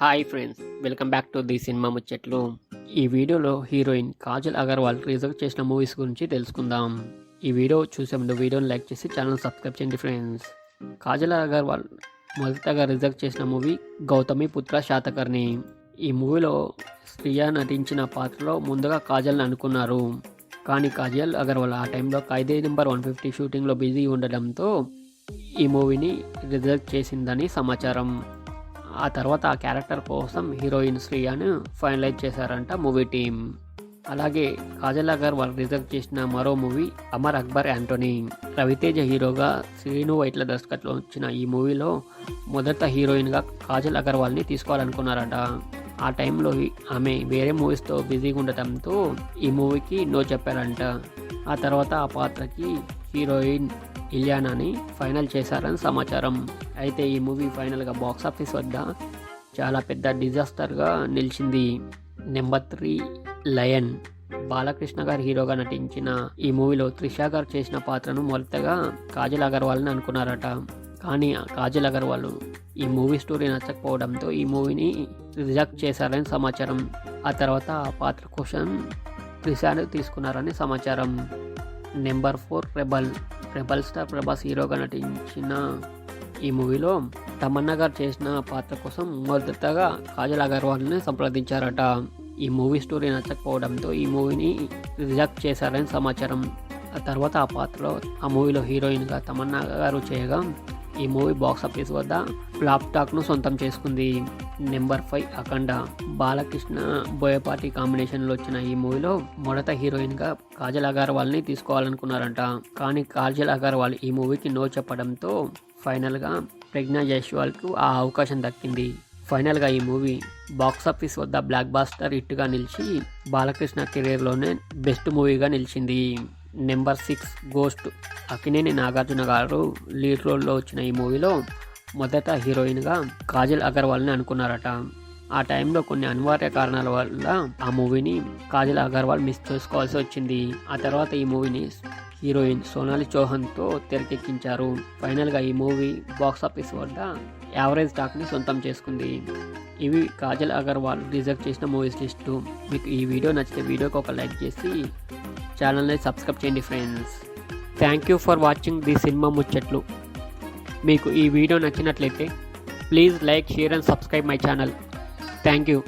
Hi friends welcome back to the cinema ముచ్చట్లు. ఈ వీడియోలో హీరోయిన్ కాజల్ అగర్వాల్ రీజర్వ్ చేసిన మూవీస్ గురించి తెలుసుకుందాం. ఈ వీడియో చూసే ముందు వీడియోని లైక్ చేసి ఛానల్ సబ్స్క్రైబ్ చేయండి ఫ్రెండ్స్. కాజల్ అగర్వాల్ మొదటగా రిజర్వ్ చేసిన మూవీ గౌతమి పుత్ర శాతకర్ణి. ఈ మూవీలో శ్రియా నటించిన పాత్రలో ముందుగా కాజల్ని అనుకున్నారు. కానీ కాజల్ అగర్వాల్ ఆ టైంలో ఖైదీ నెంబర్ వన్ ఫిఫ్టీ షూటింగ్లో బిజీ ఉండడంతో ఈ మూవీని రిజర్వ్ చేసిందని సమాచారం. ఆ తర్వాత ఆ క్యారెక్టర్ కోసం హీరోయిన్ శ్రీయాను ఫైనలైజ్ చేశారంట మూవీ టీం అలాగే కాజల్ అగర్వాల్ రిజర్వ్ చేసిన మరో మూవీ అమర్ అక్బర్ యాంటోనీ. రవితేజ హీరోగా శ్రీను వైట్ల దర్శకత్వం వచ్చిన ఈ మూవీలో మొదట హీరోయిన్గా కాజల్ అగర్వాల్ని తీసుకోవాలనుకున్నారట. ఆ టైంలో ఆమె వేరే మూవీస్తో బిజీగా ఉండటంతో ఈ మూవీకి నో చెప్పారంట. ఆ తర్వాత ఆ పాత్రకి హీరోయిన్ ఇలియానాని ఫైనల్ చేశారని సమాచారం. అయితే ఈ మూవీ ఫైనల్గా బాక్స్ ఆఫీస్ వద్ద చాలా పెద్ద డిజాస్టర్గా నిలిచింది. Number three lion. బాలకృష్ణ గారు హీరోగా నటించిన ఈ మూవీలో త్రిష గారు చేసిన పాత్రను మొదటగా కాజల్ అగర్వాల్ని అనుకున్నారట. కానీ కాజల్ అగర్వాల్ ఈ మూవీ స్టోరీ నచ్చకపోవడంతో ఈ మూవీని రిజెక్ట్ చేశారని సమాచారం. ఆ తర్వాత ఆ పాత్ర కోసం త్రిషాను తీసుకున్నారని సమాచారం. Number four rebel. Rebel star Prabhas హీరోగా నటించిన ఈ మూవీలో తమన్నా గారు చేసిన పాత్ర కోసం మొదటగా కాజల్ అగర్వాల్ని సంప్రదించారట. ఈ మూవీ స్టోరీ నచ్చకపోవడంతో ఈ మూవీని రిజెక్ట్ చేశారని సమాచారం. ఆ తర్వాత ఆ పాత్రలో ఆ మూవీలో హీరోయిన్గా తమన్నా గారు చేయగా ఈ మూవీ బాక్స్ ఆఫీస్ వద్ద ఫ్లాప్ టాక్ను సొంతం చేసుకుంది. Number five Akhanda. Balakrishna Boyapati కాంబినేషన్లో వచ్చిన ఈ మూవీలో మొదట హీరోయిన్గా కాజల్ అగర్వాల్ని తీసుకోవాలనుకున్నారంట. కానీ కాజల్ అగర్వాల్ ఈ మూవీకి నో చెప్పడంతో ఫైనల్గా ప్రజ్ఞా జైస్వాల్కు ఆ అవకాశం దక్కింది. ఫైనల్గా ఈ మూవీ బాక్స్ ఆఫీస్ వద్ద బ్లాక్ బాస్టర్ హిట్గా నిలిచి బాలకృష్ణ కెరీర్లోనే బెస్ట్ మూవీగా నిలిచింది. Number six ghost Akkineni Nagarjuna గారు లీడ్ రోల్లో వచ్చిన ఈ మూవీలో మొదట హీరోయిన్గా కాజల్ అగర్వాల్ని అనుకున్నారట. ఆ టైంలో కొన్ని అనివార్య కారణాల వల్ల ఆ మూవీని కాజల్ అగర్వాల్ మిస్ చేసుకోవాల్సి వచ్చింది. ఆ తర్వాత ఈ మూవీని హీరోయిన్ సోనాలి చౌహాన్తో తెరకెక్కించారు. ఫైనల్గా ఈ మూవీ బాక్స్ ఆఫీస్ వద్ద యావరేజ్ టాక్ని సొంతం చేసుకుంది. ఇవి కాజల్ అగర్వాల్ రిజర్వ్ చేసిన మూవీస్ లిస్టు. మీకు ఈ వీడియో నచ్చితే వీడియోకి ఒక లైక్ చేసి ఛానల్ని సబ్స్క్రైబ్ చేయండి friends. Thank you for watching the cinema ముచ్చట్లు. మీకు ఈ వీడియో నచ్చినట్లయితే please like share and subscribe my channel. Thank you